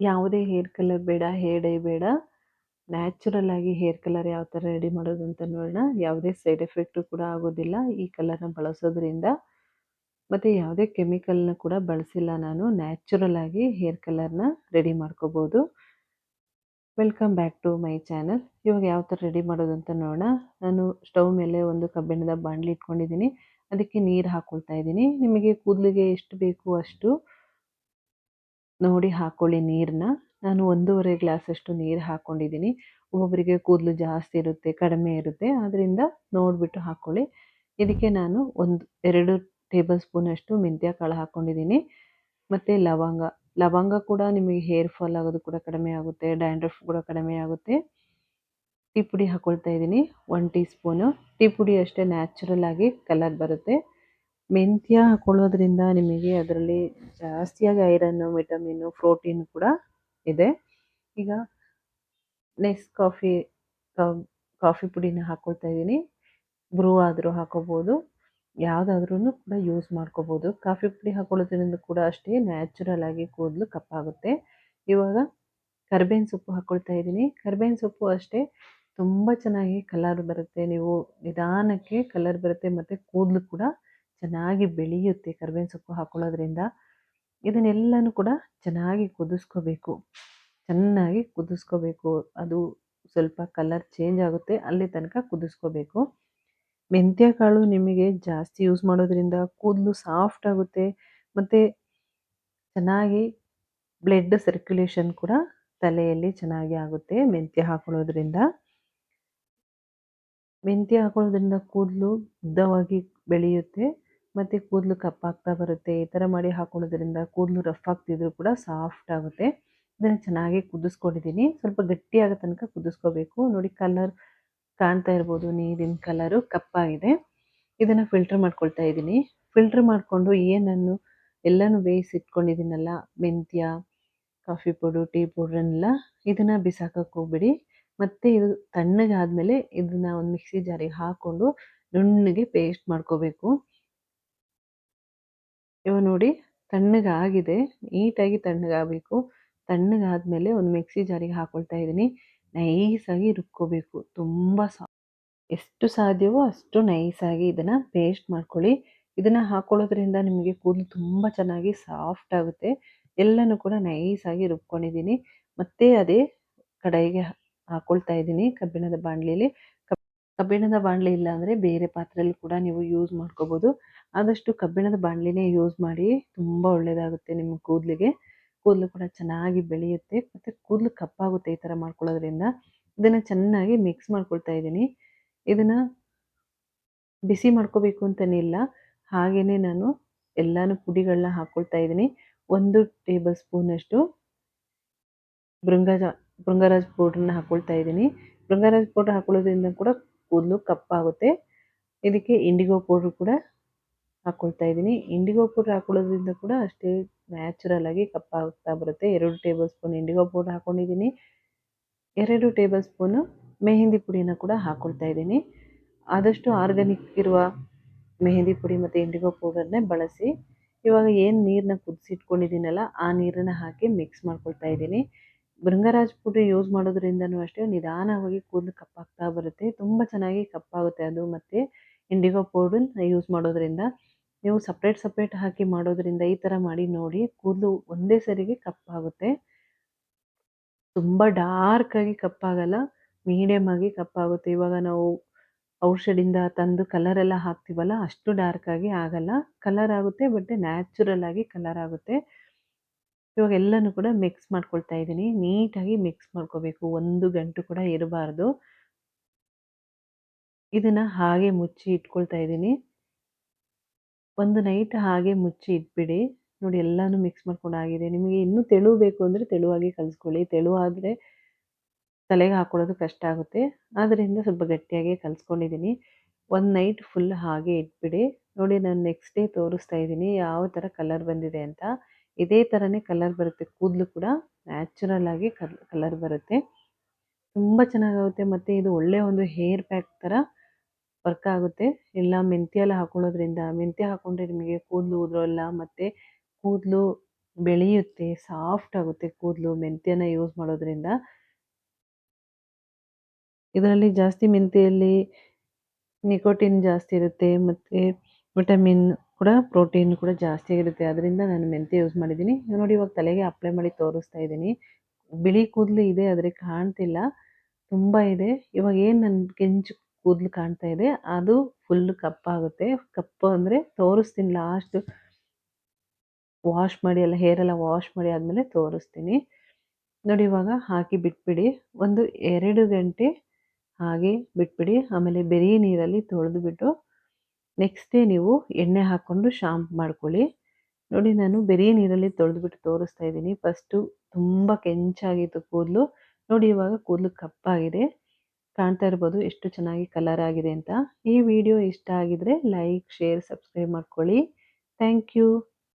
ಯಾವುದೇ hair colour ಬೇಡ, hair dye ಬೇಡ. ನ್ಯಾಚುರಲ್ ಆಗಿ ಹೇರ್ ಕಲರ್ ಯಾವ ಥರ ರೆಡಿ ಮಾಡೋದು ಅಂತ ನೋಡೋಣ. ಯಾವುದೇ ಸೈಡ್ ಎಫೆಕ್ಟು ಕೂಡ ಆಗೋದಿಲ್ಲ ಈ ಕಲರ್ನ ಬಳಸೋದ್ರಿಂದ. ಮತ್ತು ಯಾವುದೇ ಕೆಮಿಕಲ್ನ ಕೂಡ ಬಳಸಿಲ್ಲ ನಾನು. ನ್ಯಾಚುರಲ್ ಆಗಿ ಹೇರ್ ಕಲರ್ನ ರೆಡಿ ಮಾಡ್ಕೋಬೋದು. Welcome back to my channel. ಇವಾಗ ಯಾವ ಥರ ರೆಡಿ ಮಾಡೋದು ಅಂತ ನೋಡೋಣ. ನಾನು ಸ್ಟವ್ ಮೇಲೆ ಒಂದು ಕಬ್ಬಿಣದ ಬಾಂಡ್ಲಿ ಇಟ್ಕೊಂಡಿದ್ದೀನಿ. ಅದಕ್ಕೆ ನೀರು ಹಾಕ್ಕೊಳ್ತಾ ಇದ್ದೀನಿ. ನಿಮಗೆ ಕೂದಲಿಗೆ ಎಷ್ಟು ಬೇಕು ಅಷ್ಟು ನೋಡಿ ಹಾಕ್ಕೊಳ್ಳಿ ನೀರನ್ನ ನಾನು ಒಂದೂವರೆ ಗ್ಲಾಸಷ್ಟು ನೀರು ಹಾಕ್ಕೊಂಡಿದ್ದೀನಿ ಒಬ್ಬೊಬ್ಬರಿಗೆ ಕೂದಲು ಜಾಸ್ತಿ ಇರುತ್ತೆ, ಕಡಿಮೆ ಇರುತ್ತೆ. ಆದ್ದರಿಂದ ನೋಡಿಬಿಟ್ಟು ಹಾಕ್ಕೊಳ್ಳಿ ಇದಕ್ಕೆ ನಾನು ಒಂದು, ಎರಡು ಟೇಬಲ್ ಸ್ಪೂನಷ್ಟು ಮೆಂತ್ಯ ಕಾಳು ಹಾಕ್ಕೊಂಡಿದ್ದೀನಿ ಮತ್ತು ಲವಂಗ. ಲವಂಗ ಕೂಡ ನಿಮಗೆ ಹೇರ್ ಫಾಲ್ ಆಗೋದು ಕೂಡ ಕಡಿಮೆ ಆಗುತ್ತೆ, ಡ್ಯಾಂಡ್ರಫ್ ಕೂಡ ಕಡಿಮೆ ಆಗುತ್ತೆ. ಟೀ ಪುಡಿ ಹಾಕ್ಕೊಳ್ತಾ ಇದ್ದೀನಿ, ಒನ್ ಟೀ ಸ್ಪೂನು. ಟೀ ಪುಡಿ ಅಷ್ಟೇ ನ್ಯಾಚುರಲ್ ಆಗಿ ಕಲರ್ ಬರುತ್ತೆ. ಮೆಂತ್ಯ ಹಾಕೊಳ್ಳೋದ್ರಿಂದ ನಿಮಗೆ ಅದರಲ್ಲಿ ಜಾಸ್ತಿಯಾಗಿ ಐರನ್ನು ವಿಟಮಿನ್ನು ಪ್ರೋಟೀನ್ ಕೂಡ ಇದೆ. ಈಗ ನೆಸ್ ಕಾಫಿ ಕಾಫಿ ಪುಡಿನ ಹಾಕ್ಕೊಳ್ತಾ ಇದ್ದೀನಿ. ಬ್ರೂ ಆದರೂ ಹಾಕೋಬೋದು. ಯಾವುದಾದ್ರೂ ಕೂಡ ಯೂಸ್ ಮಾಡ್ಕೋಬೋದು. ಕಾಫಿ ಪುಡಿ ಹಾಕೊಳ್ಳೋದ್ರಿಂದ ಕೂಡ ಅಷ್ಟೇ ನ್ಯಾಚುರಲ್ ಆಗಿ ಕೂದಲು ಕಪ್ಪಾಗುತ್ತೆ. ಇವಾಗ ಕರ್ಬೇವಿನ ಸೊಪ್ಪು ಹಾಕ್ಕೊಳ್ತಾ ಇದ್ದೀನಿ. ಕರ್ಬೇವಿನ ಸೊಪ್ಪು ಅಷ್ಟೇ ತುಂಬ ಚೆನ್ನಾಗಿ ಕಲರ್ ಬರುತ್ತೆ. ನೀವು ನಿಧಾನಕ್ಕೆ ಕಲರ್ ಬರುತ್ತೆ ಮತ್ತು ಕೂದಲು ಕೂಡ ಚೆನ್ನಾಗಿ ಬೆಳೆಯುತ್ತೆ ಕರ್ಬೇವಿನ ಸೊಪ್ಪು ಹಾಕೊಳ್ಳೋದ್ರಿಂದ, ಇದನ್ನೆಲ್ಲನೂ ಕೂಡ ಚೆನ್ನಾಗಿ ಕುದಿಸ್ಕೋಬೇಕು. ಚೆನ್ನಾಗಿ ಕುದಿಸ್ಕೋಬೇಕು. ಅದು ಸ್ವಲ್ಪ ಕಲರ್ ಚೇಂಜ್ ಆಗುತ್ತೆ, ಅಲ್ಲಿ ತನಕ ಕುದಿಸ್ಕೋಬೇಕು. ಮೆಂತ್ಯ ಕಾಳು ನಿಮಗೆ ಜಾಸ್ತಿ ಯೂಸ್ ಮಾಡೋದ್ರಿಂದ ಕೂದಲು ಸಾಫ್ಟ್ ಆಗುತ್ತೆ, ಮತ್ತು ಚೆನ್ನಾಗಿ ಬ್ಲಡ್ ಸರ್ಕ್ಯುಲೇಷನ್ ಕೂಡ ತಲೆಯಲ್ಲಿ ಚೆನ್ನಾಗಿ ಆಗುತ್ತೆ ಮೆಂತ್ಯ ಹಾಕೊಳ್ಳೋದ್ರಿಂದ. ಮೆಂತ್ಯ ಹಾಕೊಳ್ಳೋದ್ರಿಂದ ಕೂದಲು ಉದ್ದವಾಗಿ ಬೆಳೆಯುತ್ತೆ. ಮತ್ತು ಕೂದಲು ಕಪ್ಪಾಗ್ತಾ ಬರುತ್ತೆ, ಈ ಥರ ಮಾಡಿ ಹಾಕೊಳ್ಳೋದ್ರಿಂದ ಕೂದಲು ರಫ್ ಆಗ್ತಿದ್ರು ಕೂಡ ಸಾಫ್ಟ್ ಆಗುತ್ತೆ. ಇದನ್ನು ಚೆನ್ನಾಗಿ ಕುದಿಸ್ಕೊಂಡಿದ್ದೀನಿ. ಸ್ವಲ್ಪ ಗಟ್ಟಿ ಆಗೋ ತನಕ ಕುದಿಸ್ಕೋಬೇಕು. ನೋಡಿ ಕಲರ್ ಕಾಣ್ತಾ ಇರ್ಬೋದು, ನೀರಿನ ಕಲರು ಕಪ್ಪಾಗಿದೆ. ಇದನ್ನು ಫಿಲ್ಟರ್ ಮಾಡ್ಕೊಳ್ತಾ ಇದ್ದೀನಿ. ಫಿಲ್ಟರ್ ಮಾಡಿಕೊಂಡು ಏನನ್ನು, ಎಲ್ಲನೂ ಬೇಯಿಸಿ ಇಟ್ಕೊಂಡಿದ್ದೀನಲ್ಲ, ಮೆಂತ್ಯ ಕಾಫಿ ಪೌಡ್ರು ಟೀ ಪೌಡ್ರನ್ನೆಲ್ಲ ಇದನ್ನು ಬಿಸಾಕಕ್ಕೆ ಹೋಗ್ಬಿಡಿ. ಮತ್ತು ಇದು ತಣ್ಣಗಾದಮೇಲೆ ಇದನ್ನು ಒಂದು ಮಿಕ್ಸಿ ಜಾರಿಗೆ ಹಾಕ್ಕೊಂಡು ನುಣ್ಣಗೆ ಪೇಸ್ಟ್ ಮಾಡ್ಕೋಬೇಕು. ನೋಡಿ ತಣ್ಣಗಾಗಿದೆ, ನೀಟಾಗಿ ತಣ್ಣಗಾಗಬೇಕು. ತಣ್ಣಗಾದ್ಮೇಲೆ ಒಂದು ಮಿಕ್ಸಿ ಜಾರಿಗೆ ಹಾಕೊಳ್ತಾ ಇದ್ದೀನಿ. ನೈಸಾಗಿ ರುಬ್ಕೋಬೇಕು. ತುಂಬ ಸಾ, ಎಷ್ಟು ಸಾಧ್ಯವೋ ಅಷ್ಟು ನೈಸಾಗಿ ಇದನ್ನು ಪೇಸ್ಟ್ ಮಾಡ್ಕೊಳ್ಳಿ. ಇದನ್ನು ಹಾಕ್ಕೊಳ್ಳೋದ್ರಿಂದ ನಿಮಗೆ ಕೂದಲು ತುಂಬ ಚೆನ್ನಾಗಿ ಸಾಫ್ಟ್ ಆಗುತ್ತೆ. ಎಲ್ಲನೂ ಕೂಡ ನೈಸಾಗಿ ರುಬ್ಕೊಂಡಿದ್ದೀನಿ. ಮತ್ತೆ ಅದೇ ಕಡಾಯಿಗೆ ಹಾಕ್ಕೊಳ್ತಾ ಇದ್ದೀನಿ ಕಬ್ಬಿಣದ ಬಾಣಲಿಲಿ ಕಬ್ಬಿಣದ ಬಾಣಲೆ ಇಲ್ಲ ಅಂದರೆ ಬೇರೆ ಪಾತ್ರೆಯಲ್ಲಿ ಕೂಡ ನೀವು ಯೂಸ್ ಮಾಡ್ಕೋಬೋದು. ಆದಷ್ಟು ಕಬ್ಬಿಣದ ಬಾಣಲಿನೇ ಯೂಸ್ ಮಾಡಿ ತುಂಬ ಒಳ್ಳೆಯದಾಗುತ್ತೆ ನಿಮ್ಮ ಕೂದಲಿಗೆ. ಕೂದಲು ಕೂಡ ಚೆನ್ನಾಗಿ ಬೆಳೆಯುತ್ತೆ ಮತ್ತು ಕೂದಲು ಕಪ್ಪಾಗುತ್ತೆ ಈ ಥರ ಮಾಡ್ಕೊಳ್ಳೋದ್ರಿಂದ. ಇದನ್ನು ಚೆನ್ನಾಗಿ ಮಿಕ್ಸ್ ಮಾಡ್ಕೊಳ್ತಾ ಇದ್ದೀನಿ. ಇದನ್ನು ಬಿಸಿ ಮಾಡ್ಕೋಬೇಕು ಇಲ್ಲ. ಹಾಗೆಯೇ ನಾನು ಎಲ್ಲನೂ ಪುಡಿಗಳನ್ನ ಹಾಕ್ಕೊಳ್ತಾ ಇದ್ದೀನಿ. ಒಂದು ಟೇಬಲ್ ಸ್ಪೂನಷ್ಟು ಬೃಂಗಜ, ಬೃಂಗರಾಜ್ ಪೌಡ್ರನ್ನ ಹಾಕ್ಕೊಳ್ತಾ ಇದ್ದೀನಿ. ಬೃಂಗರಾಜ್ ಪೌಡ್ರ್ ಹಾಕೊಳ್ಳೋದ್ರಿಂದ ಕೂಡ ಕೂದಲು ಕಪ್ಪಾಗುತ್ತೆ. ಇದಕ್ಕೆ ಇಂಡಿಗೋ ಪೌಡ್ರ್ ಕೂಡ ಹಾಕ್ಕೊಳ್ತಾ ಇದ್ದೀನಿ. ಇಂಡಿಗೋ ಪೌಡ್ರ್ ಹಾಕೊಳ್ಳೋದ್ರಿಂದ ಕೂಡ ಅಷ್ಟೇ ನ್ಯಾಚುರಲ್ ಆಗಿ ಕಪ್ಪಾಗ್ತಾ ಬರುತ್ತೆ. ಎರಡು ಟೇಬಲ್ ಸ್ಪೂನ್ ಇಂಡಿಗೋ ಪೌಡ್ರ್ ಹಾಕ್ಕೊಂಡಿದ್ದೀನಿ ಎರಡು ಟೇಬಲ್ ಸ್ಪೂನು ಮೆಹಂದಿ ಪುಡಿನ ಕೂಡ ಹಾಕ್ಕೊಳ್ತಾ ಇದ್ದೀನಿ. ಆದಷ್ಟು ಆರ್ಗ್ಯಾನಿಕ್ ಇರುವ ಮೆಹಂದಿ ಪುಡಿ ಮತ್ತು ಇಂಡಿಗೋ ಪೌಡರ್ನೇ ಬಳಸಿ. ಇವಾಗ ಏನು ನೀರನ್ನ ಕುದಿಸಿಟ್ಕೊಂಡಿದ್ದೀನಲ್ಲ, ಆ ನೀರನ್ನು ಹಾಕಿ ಮಿಕ್ಸ್ ಮಾಡ್ಕೊಳ್ತಾ ಇದ್ದೀನಿ. ಭೃಂಗರಾಜ್ ಪುಡಿ ಯೂಸ್ ಮಾಡೋದ್ರಿಂದನೂ ಅಷ್ಟೇ ನಿಧಾನವಾಗಿ ಕೂದಲು ಕಪ್ಪಾಗ್ತಾ ಬರುತ್ತೆ. ತುಂಬ ಚೆನ್ನಾಗಿ ಕಪ್ಪಾಗುತ್ತೆ ಅದು ಮತ್ತು. ಇಂಡಿಗೋ ಪೌಡರ್ನ ಯೂಸ್ ಮಾಡೋದ್ರಿಂದ, ನೀವು ಸಪ್ರೇಟ್ ಸಪ್ರೇಟ್ ಹಾಕಿ ಮಾಡೋದ್ರಿಂದ ಈ ಥರ ಮಾಡಿ ನೋಡಿ, ಕೂದಲು ಒಂದೇ ಸರಿಗೆ ಕಪ್ಪಾಗುತ್ತೆ ತುಂಬ ಡಾರ್ಕಾಗಿ ಕಪ್ಪಾಗಲ್ಲ ಮೀಡಿಯಮ್ ಆಗಿ ಕಪ್ಪಾಗುತ್ತೆ ಇವಾಗ ನಾವು ಔಷಧಿಯಿಂದ ತಂದು ಕಲರ್ ಎಲ್ಲ ಹಾಕ್ತೀವಲ್ಲ, ಅಷ್ಟು ಡಾರ್ಕ್ ಆಗಿ ಆಗಲ್ಲ. ಕಲರ್ ಆಗುತ್ತೆ ಬಟ್ ನ್ಯಾಚುರಲ್ ಆಗಿ ಕಲರ್ ಆಗುತ್ತೆ. ಇವಾಗ ಎಲ್ಲನೂ ಕೂಡ ಮಿಕ್ಸ್ ಮಾಡ್ಕೊಳ್ತಾ ಇದ್ದೀನಿ. ನೀಟಾಗಿ ಮಿಕ್ಸ್ ಮಾಡ್ಕೋಬೇಕು. ಒಂದು ಗಂಟು ಕೂಡ ಇರಬಾರ್ದು. ಇದನ್ನು ಹಾಗೆ ಮುಚ್ಚಿ ಇಟ್ಕೊಳ್ತಾ ಇದ್ದೀನಿ. ಒಂದು ನೈಟ್ ಹಾಗೆ ಮುಚ್ಚಿ ಇಟ್ಬಿಡಿ. ನೋಡಿ ಎಲ್ಲನೂ ಮಿಕ್ಸ್ ಮಾಡ್ಕೊಂಡು ಆಗಿದೆ. ನಿಮಗೆ ಇನ್ನೂ ತೆಳು ಬೇಕು ಅಂದರೆ ತೆಳುವಾಗಿ ಕಲಿಸ್ಕೊಳ್ಳಿ. ತೆಳು ಆದರೆ ತಲೆಗೆ ಹಾಕೊಳ್ಳೋದು ಕಷ್ಟ ಆಗುತ್ತೆ. ಆದ್ದರಿಂದ ಸ್ವಲ್ಪ ಗಟ್ಟಿಯಾಗಿ ಕಲಿಸ್ಕೊಂಡಿದ್ದೀನಿ. ಒಂದು ನೈಟ್ ಫುಲ್ ಹಾಗೆ ಇಟ್ಬಿಡಿ. ನೋಡಿ ನಾನು ನೆಕ್ಸ್ಟ್ ಡೇ ತೋರಿಸ್ತಾ ಇದ್ದೀನಿ ಯಾವ ಥರ ಕಲರ್ ಬಂದಿದೆ ಅಂತ. ಇದೇ ಥರನೇ ಕಲರ್ ಬರುತ್ತೆ. ಕೂದಲು ಕೂಡ ನ್ಯಾಚುರಲ್ ಆಗಿ ಕಲ್ ಕಲರ್ ಬರುತ್ತೆ. ತುಂಬ ಚೆನ್ನಾಗಾಗುತ್ತೆ. ಮತ್ತು ಇದು ಒಳ್ಳೆಯ ಒಂದು ಹೇರ್ ಪ್ಯಾಕ್ ಥರ ವರ್ಕ್ ಆಗುತ್ತೆ. ಎಲ್ಲ ಮೆಂತ್ಯ ಎಲ್ಲ ಹಾಕೊಳ್ಳೋದ್ರಿಂದ, ಮೆಂತ್ಯ ಹಾಕ್ಕೊಂಡ್ರೆ ನಿಮಗೆ ಕೂದಲು, ಉದುರೋಲ್ಲ ಮತ್ತು ಕೂದಲು ಬೆಳೆಯುತ್ತೆ, ಸಾಫ್ಟ್ ಆಗುತ್ತೆ ಕೂದಲು, ಮೆಂತ್ಯನ ಯೂಸ್ ಮಾಡೋದ್ರಿಂದ. ಇದರಲ್ಲಿ ಜಾಸ್ತಿ ಮೆಂತ್ಯೆಯಲ್ಲಿ ನಿಕೋಟಿನ್ ಜಾಸ್ತಿ ಇರುತ್ತೆ ಮತ್ತು ವಿಟಮಿನ್ ಕೂಡ, ಪ್ರೋಟೀನ್ ಕೂಡ ಜಾಸ್ತಿ ಆಗಿರುತ್ತೆ. ಅದರಿಂದ ನಾನು ಮೆಂತ್ಯ ಯೂಸ್ ಮಾಡಿದ್ದೀನಿ. ನೋಡಿ ಇವಾಗ ತಲೆಗೆ ಅಪ್ಲೈ ಮಾಡಿ ತೋರಿಸ್ತಾ ಇದ್ದೀನಿ. ಬಿಳಿ ಕೂದಲು ಇದೆ, ಆದರೆ ಕಾಣ್ತಿಲ್ಲ. ತುಂಬ ಇದೆ. ಇವಾಗ ಏನು ನನ್ನ ಕೆಂಚು ಕೂದಲು ಕಾಣ್ತಾ ಇದೆ. ಅದು ಫುಲ್ ಕಪ್ಪಾಗುತ್ತೆ ಕಪ್ಪು ಅಂದರೆ ತೋರಿಸ್ತೀನಿ ಲಾಸ್ಟ್ ವಾಶ್ ಮಾಡಿ ಎಲ್ಲ ಹೇರ್ ಎಲ್ಲ ವಾಶ್ ಮಾಡಿ ಆದಮೇಲೆ ತೋರಿಸ್ತೀನಿ. ನೋಡಿ ಇವಾಗ ಹಾಕಿ ಬಿಟ್ಬಿಡಿ. ಒಂದು ಎರಡು ಗಂಟೆ ಹಾಗೆ ಬಿಟ್ಬಿಡಿ. ಆಮೇಲೆ ಬೆರಿ ನೀರಲ್ಲಿ ತೊಳೆದುಬಿಟ್ಟು ನೆಕ್ಸ್ಟ್ ಡೇ ನೀವು ಎಣ್ಣೆ ಹಾಕ್ಕೊಂಡು ಶಾಂಪ್ ಮಾಡ್ಕೊಳ್ಳಿ. ನೋಡಿ ನಾನು ಬೆರಿ ನೀರಲ್ಲಿ ತೊಳೆದುಬಿಟ್ಟು ತೋರಿಸ್ತಾ ಇದ್ದೀನಿ. ಫಸ್ಟು ತುಂಬ ಕೆಂಚಾಗಿತ್ತು ಕೂದಲು. ನೋಡಿ ಇವಾಗ ಕೂದಲು ಕಪ್ಪಾಗಿದೆ. ಕಾಣ್ತಾ ಇರ್ಬೋದು ಎಷ್ಟು ಚೆನ್ನಾಗಿ ಕಲರ್ ಆಗಿದೆ ಅಂತ. ಈ ವಿಡಿಯೋ ಇಷ್ಟ ಆಗಿದ್ರೆ ಲೈಕ್ ಶೇರ್ ಸಬ್ಸ್ಕ್ರೈಬ್ ಮಾಡ್ಕೊಳ್ಳಿ. Thank you